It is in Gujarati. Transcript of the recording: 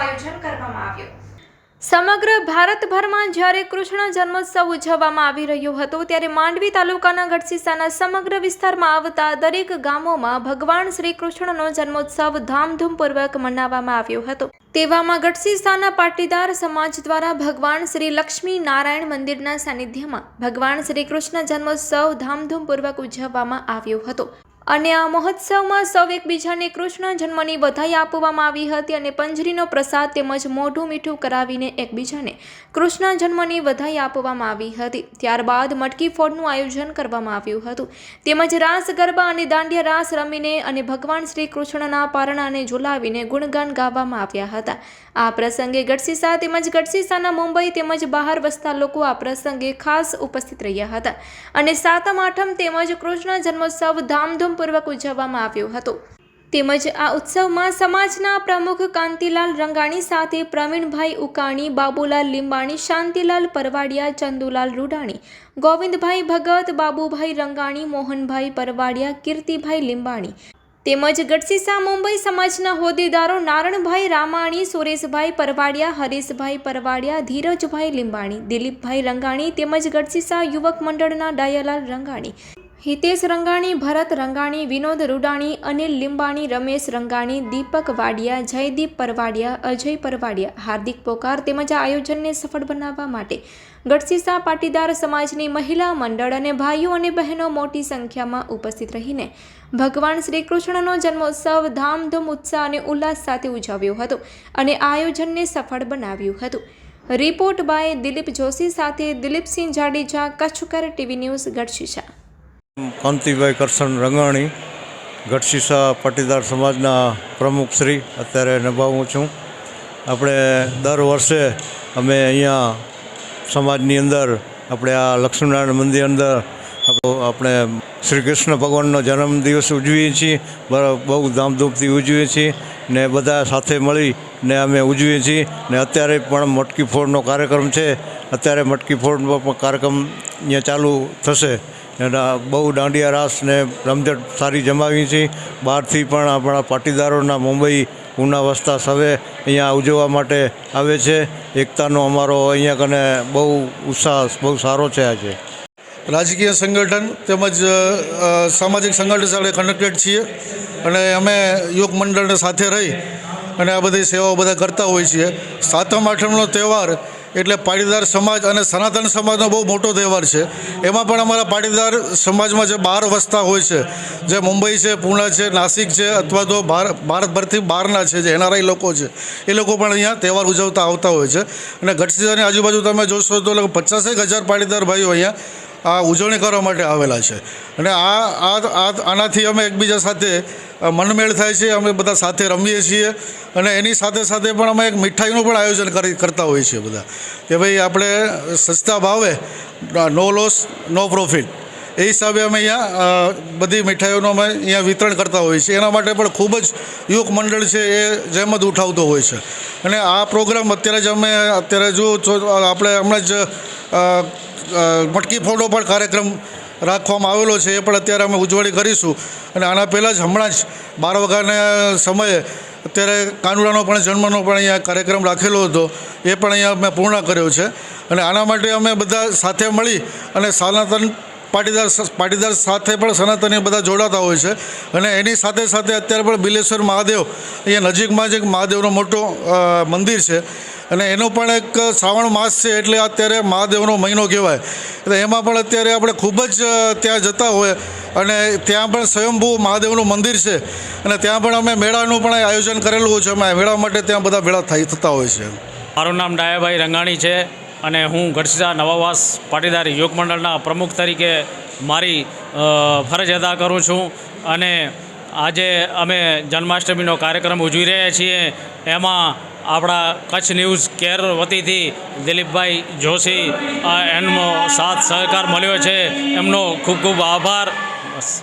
આયોજન કરવામાં આવ્યું. સમગ્ર ભારતભરમાં જ્યારે કૃષ્ણ જન્મોત્સવ ઉજવવામાં આવી રહ્યો હતો, ત્યારે માંડવી તાલુકાના ગઢસીસાના સમગ્ર વિસ્તારમાં આવતા દરેક ગામોમાં ભગવાન શ્રી કૃષ્ણનો જન્મોત્સવ ધામધૂમપૂર્વક મનાવવામાં આવ્યો હતો. તેવામાં ગઢસીસાના પાટીદાર સમાજ દ્વારા ભગવાન શ્રી લક્ષ્મી નારાયણ મંદિરના સાનિધ્યમાં ભગવાન શ્રી કૃષ્ણ જન્મોત્સવ ધામધૂમપૂર્વક ઉજવવામાં આવ્યો હતો. અને આ મહોત્સવમાં સૌ એકબીજાને કૃષ્ણ જન્મની વધાઈ આપવામાં આવી હતી અને પંજરીનો પ્રસાદ તેમજ મોઢું મીઠું કરાવીને એકબીજાને કૃષ્ણ જન્મની વધાઈ આપવામાં આવી હતી. ત્યારબાદ મટકી ફોડનું આયોજન કરવામાં આવ્યું હતું. તેમજ રાસ ગરબા અને દાંડિયા રાસ રમીને અને ભગવાન શ્રી કૃષ્ણના પારણાને ઝુલાવીને ગુણગાન ગાવામાં આવ્યા હતા. આ પ્રસંગે ગઢસીસા તેમજ ગઢસીસાના મુંબઈ તેમજ બહાર વસતા લોકો આ પ્રસંગે ખાસ ઉપસ્થિત રહ્યા હતા. અને સાતમ, આઠમ તેમજ કૃષ્ણ જન્મોત્સવ ધામધૂમપૂર્વક ઉજવવામાં આવ્યો હતો. તેમજ આ ઉત્સવમાં સમાજના પ્રમુખ કાંતિલાલ રંગાણી સાથે પ્રવીણભાઈ ઉકાણી, બાબુલાલ લીંબાણી, શાંતિલાલ પરવાડિયા, ચંદુલાલ રૂડાણી, ગોવિંદભાઈ ભગત, બાબુભાઈ રંગાણી, મોહનભાઈ પરવાડિયા, કીર્તિભાઈ લીંબાણી તેમજ ગઢસીસા મુંબઈ સમાજના હોદ્દેદારો નારણભાઈ રામાણી, સુરેશભાઈ પરવાડિયા, હરીશભાઈ પરવાડિયા, ધીરજભાઈ લીંબાણી, દિલીપભાઈ રંગાણી તેમજ ગઢસીસા યુવક મંડળના ડાયાલાલ રંગાણી હિતેશ રંગાણી, ભરત રંગાણી, વિનોદ રૂડાણી, અનિલ લિંબાણી, રમેશ રંગાણી, દીપક વાડિયા, જયદીપ પરવાડિયા, અજય પરવાડિયા. હાર્દિક પોકાર તેમજ આ આયોજનને સફળ બનાવવા માટે ગઢસીસા પાટીદાર સમાજની મહિલા મંડળ અને ભાઈઓ અને બહેનો મોટી સંખ્યામાં ઉપસ્થિત રહીને ભગવાન શ્રી કૃષ્ણનો જન્મોત્સવ ધામધૂમ ઉત્સાહ અને ઉલ્લાસ સાથે ઉજવ્યો હતો અને આ આયોજનને સફળ બનાવ્યું હતું. રિપોર્ટ બાય દિલીપ જોશી સાથે દિલીપસિંહ જાડેજા, કચ્છકર ટીવી ન્યૂઝ ગઢશીશા કાંતિભાઈ કરશન રંગાણી ગઢશીસા પાટીદાર સમાજના પ્રમુખ શ્રી, અત્યારે નિભાવું છું. આપણે દર વર્ષે અમે અહીંયા સમાજની અંદર, આપણે આ લક્ષ્મીનારાયણ મંદિર અંદર, આપણે શ્રી કૃષ્ણ ભગવાનનો જન્મદિવસ ઉજવીએ છીએ બહુ ધામધૂમથી ઉજવીએ છીએ, ને બધા સાથે મળી ને અમે ઉજવીએ છીએ, ને અત્યારે પણ મટકી ફોડનો કાર્યક્રમ છે. અત્યારે મટકી ફોડનો પણ કાર્યક્રમ અહીંયા ચાલુ થશે. બહુ દાંડિયા રાસ ને રમઝટ સારી જમાવી છે. બહારથી પણ આપણા પાટીદારોના મુંબઈ ઉના વસતા સવે અહીંયા ઉજવવા માટે આવે છે. એકતાનો અમારો અહીંયા કને બહુ ઉત્સાહ, બહુ સારો છે આજે. રાજકીય સંગઠન તેમજ સામાજિક સંગઠન સાથે કનેક્ટેડ છીએ અને અમે યોગ મંડળને સાથે રહી અને આ બધી સેવાઓ બધા કરતા હોઈએ છીએ. સાતમ, આઠમનો તહેવાર એટલે પાટીદાર સમાજ અને સનાતન સમાજનો બહુ મોટો તહેવાર છે. એમાં પણ અમારા પાટીદાર સમાજમાં જે બહાર વસતા હોય છે, જે મુંબઈ છે, પૂના છે, નાસિક છે અથવા તો ભાર- ભારતભરથી બહારના છે, જે એનઆરઆઈ લોકો છે, એ લોકો પણ અહીંયા તહેવાર ઉજવતા આવતા હોય છે. અને ગઢસીસાની આજુબાજુ તમે જોશો તો લગભગ પચાસેક હજાર પાટીદાર ભાઈઓ અહીંયા આ ઉજવણી કરવા માટે આવેલા છે. અને આ આનાથી અમે એકબીજા સાથે મનમેળ થાય છે, અમે બધા સાથે રમીએ છીએ. અને એની સાથે સાથે પણ અમે એક મીઠાઈનું પણ આયોજન કરી, કરતા હોઈએ છીએ બધા. કે ભાઈ આપણે સસ્તા ભાવે નો લોસ, નો પ્રોફિટ. એ હિસાબે અમે અહીંયા બધી મીઠાઈઓનું અમે અહીંયા વિતરણ કરતા હોઈએ છીએ. એના માટે પણ ખૂબ જ યુવક મંડળ છે એ જહેમત ઉઠાવતો હોય છે. અને આ પ્રોગ્રામ અત્યારે જ અમે, અત્યારે જો જો આપણે હમણાં જ મટકી ફોડો પણ કાર્યક્રમ રાખવામાં આવેલો છે, એ પણ અત્યારે અમે ઉજવણી કરીશું. અને આના પહેલાં જ હમણાં જ બાર વાગ્યાના સમયે અત્યારે કાનુડાનો પણ જન્મનો પણ અહીંયા કાર્યક્રમ રાખેલો હતો, એ પણ અહીંયા અમે પૂર્ણ કર્યો છે. અને આના માટે અમે બધા સાથે મળી અને સનાતન પાટીદાર પાટીદાર સાથે પણ સનાતની બધા જોડાતા હોય છે. અને એની સાથે સાથે અત્યારે પણ બિલેશ્વર મહાદેવ, અહીંયા નજીકમાં જ એક મહાદેવનો મોટો મંદિર છે. અને એનો પણ એક શ્રાવણ માસ છે એટલે અત્યારે મહાદેવનો મહિનો કહેવાય. એટલે એમાં પણ અત્યારે આપણે ખૂબ જ ત્યાં જતા હોય અને ત્યાં પણ સ્વયંભૂ મહાદેવનું મંદિર છે. અને ત્યાં પણ અમે મેળાનું પણ આયોજન કરેલું છે. અમે મેળા માટે ત્યાં બધા ભેળા થઈ થતા હોય છે. મારું નામ ડાયાભાઈ રંગાણી છે અને હું ગઢસીસા નવાવાસ પાટીદાર યોગ મંડળના પ્રમુખ તરીકે મારી ફરજ અદા કરું છું. અને આજે અમે જન્માષ્ટમીનો કાર્યક્રમ ઉજવી રહ્યા છીએ. એમાં આપણા કચ્છ ન્યૂઝ કેર વતીથી દિલીપભાઈ જોશી એમનો સાથ સહકાર મળ્યો છે. એમનો ખૂબ ખૂબ આભાર. બસ.